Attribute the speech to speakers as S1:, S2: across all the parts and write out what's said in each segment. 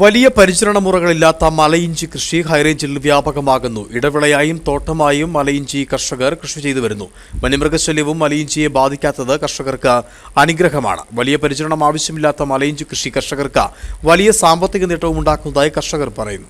S1: വലിയ പരിചരണ മുറകളില്ലാത്ത മലയിഞ്ചി കൃഷി ഹൈറേഞ്ചിൽ വ്യാപകമാകുന്നു. ഇടവിളയായും തോട്ടമായും മലയിഞ്ചി കർഷകർ കൃഷി ചെയ്തു വരുന്നു. വന്യമൃഗശല്യവും മലയിഞ്ചിയെ ബാധിക്കാത്തത് കർഷകർക്ക് അനുഗ്രഹമാണ്. വലിയ പരിചരണം ആവശ്യമില്ലാത്ത മലയിഞ്ചി കൃഷി കർഷകർക്ക് വലിയ സാമ്പത്തിക നേട്ടവും ഉണ്ടാക്കുന്നതായി കർഷകർ പറയുന്നു.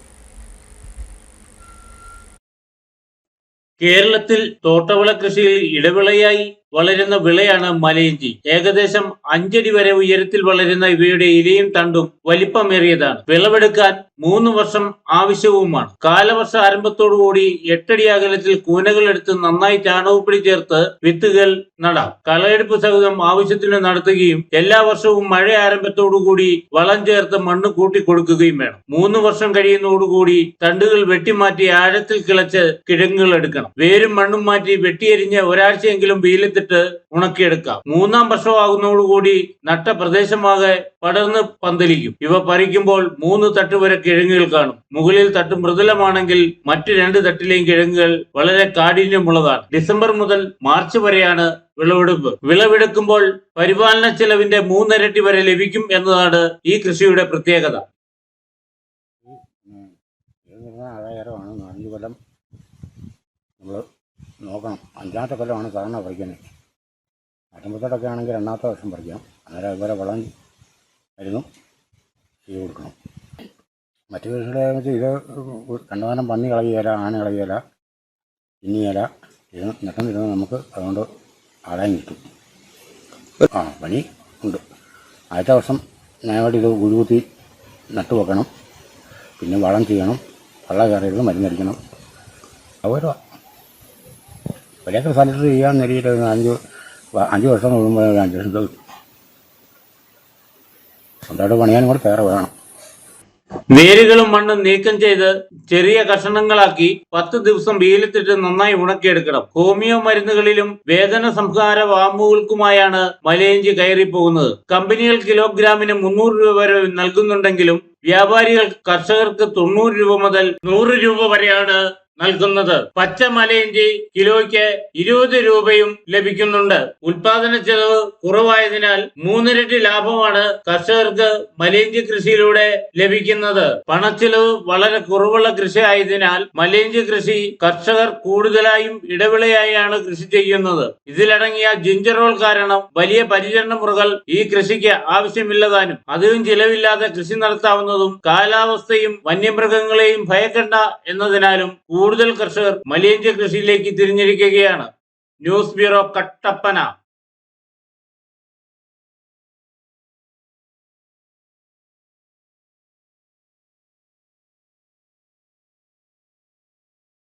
S2: കേരളത്തിൽ തോട്ടവിള കൃഷിയിൽ ഇടവിളയായി വളരുന്ന വിളയാണ് മലയിഞ്ചി. ഏകദേശം അഞ്ചടി വരെ ഉയരത്തിൽ വളരുന്ന ഇവയുടെ ഇലയും തണ്ടും വലിപ്പമേറിയതാണ്. വിളവെടുക്കാൻ മൂന്ന് വർഷം ആവശ്യവുമാണ്. കാലവർഷ ആരംഭത്തോടുകൂടി എട്ടടി അകലത്തിൽ കൂനകൾ എടുത്ത് നന്നായി ചാണകപ്പൊടി ചേർത്ത് വിത്തുകൾ നടാം. കളയെടുപ്പ് സഹിതം ആവശ്യത്തിന് നടത്തുകയും എല്ലാ വർഷവും മഴ ആരംഭത്തോടുകൂടി വളം ചേർത്ത് മണ്ണ് കൂട്ടി കൊടുക്കുകയും വേണം. മൂന്ന് വർഷം കഴിയുന്നതോടുകൂടി തണ്ടുകൾ വെട്ടിമാറ്റി ആഴത്തിൽ കിളച്ച് കിഴങ്ങുകൾ എടുക്കണം. വേരും മണ്ണും മാറ്റി വെട്ടിയെരിഞ്ഞ് ഒരാഴ്ചയെങ്കിലും വെയിലത്തിട്ട് ഉണക്കിയെടുക്കാം. മൂന്നാം വർഷമാകുന്നതോടുകൂടി നട്ട പ്രദേശമാകെ പടർന്ന് പന്തലിക്കും. ഇവ പറിക്കുമ്പോൾ മൂന്ന് തട്ട് വരെ കിഴങ്ങുകൾ കാണും. മുകളിൽ തട്ട് മൃദുലമാണെങ്കിൽ മറ്റു രണ്ട് തട്ടിലെയും കിഴങ്ങുകൾ വളരെ കാഠിന്യമുള്ളതാണ്. ഡിസംബർ മുതൽ മാർച്ച് വരെയാണ് വിളവെടുപ്പ്. വിളവെടുക്കുമ്പോൾ പരിപാലന ചെലവിന്റെ മൂന്നിരട്ടി വരെ ലഭിക്കും എന്നതാണ് ഈ കൃഷിയുടെ പ്രത്യേകത.
S3: നമ്മൾ നോക്കണം. അഞ്ചാമത്തെ കൊല്ലമാണ് സാധാരണ പറിക്കുന്നത്. നാട്ടുമ്പത്തോട്ടൊക്കെ ആണെങ്കിൽ രണ്ടാമത്തെ വർഷം പറിക്കാം അന്നേരം അതുപോലെ വളം മരുന്നും ചെയ്ത് കൊടുക്കണം. മറ്റു കൃഷികളെ വെച്ച് ഇത് കണ്ടമാനം പന്നി കളയുകയില്ല ആന കളയുകയില്ല ഇനിയില ഇത് നട്ടുന്നിരുന്ന് നമുക്ക് അതുകൊണ്ട് ആദായം കിട്ടും. ആ പണി ഉണ്ട്. ആദ്യത്തെ വർഷം നയമായിട്ട് ഇത് കുഴികുത്തി നട്ടു വെക്കണം. പിന്നെ വളം ചെയ്യണം. വെള്ളം കയറിയത് മരുന്നടിക്കണം. അതുപോലെ ഒരേക്കർ സ്ഥലത്ത് ചെയ്യാൻ ഒരു അഞ്ച് അഞ്ച് വർഷം കൂടുമ്പോൾ ഒരു അഞ്ച് ലക്ഷം കിട്ടും. സ്വന്തമായിട്ട് പണിയാനും കൂടെ വേറെ വേണം.
S2: വേരുകളും മണ്ണും നീക്കം ചെയ്ത് ചെറിയ കഷണങ്ങളാക്കി പത്ത് ദിവസം വെയിലത്തിട്ട് നന്നായി ഉണക്കിയെടുക്കണം. ഹോമിയോ മരുന്നുകളിലും വേദന സംഹാര വാമ്പുകൾക്കുമായാണ് മലയഞ്ചി കയറി പോകുന്നത് കമ്പനികൾ കിലോഗ്രാമിന് മുന്നൂറ് രൂപ വരെ നൽകുന്നുണ്ടെങ്കിലും വ്യാപാരികൾ കർഷകർക്ക് തൊണ്ണൂറ് രൂപ മുതൽ നൂറ് രൂപ വരെയാണ് നൽകുന്നത്. പച്ച മലയിഞ്ചി കിലോയ്ക്ക് ഇരുപത് രൂപയും ലഭിക്കുന്നുണ്ട്. ഉൽപാദന ചെലവ് കുറവായതിനാൽ മൂന്നിരട്ടി ലാഭമാണ് കർഷകർക്ക് മലയിഞ്ചി കൃഷിയിലൂടെ ലഭിക്കുന്നത്. പണച്ചെലവ് വളരെ കുറവുള്ള കൃഷി ആയതിനാൽ മലയിഞ്ചി കൃഷി കർഷകർ കൂടുതലായും ഇടവിളയായാണ് കൃഷി ചെയ്യുന്നത്. ഇതിലടങ്ങിയ ജിഞ്ചറോൾ കാരണം വലിയ പരിചരണ മുറകൾ ഈ കൃഷിക്ക് ആവശ്യമില്ലതാനും അധികം ചിലവില്ലാതെ കൃഷി നടത്താവുന്നതും കാലാവസ്ഥയും വന്യമൃഗങ്ങളെയും ഭയക്കണ്ട എന്നതിനാലും കൂടുതൽ കർഷകർ മലയിഞ്ച കൃഷിയിലേക്ക് തിരിഞ്ഞിരിക്കുകയാണ്. News bureau Kattappana.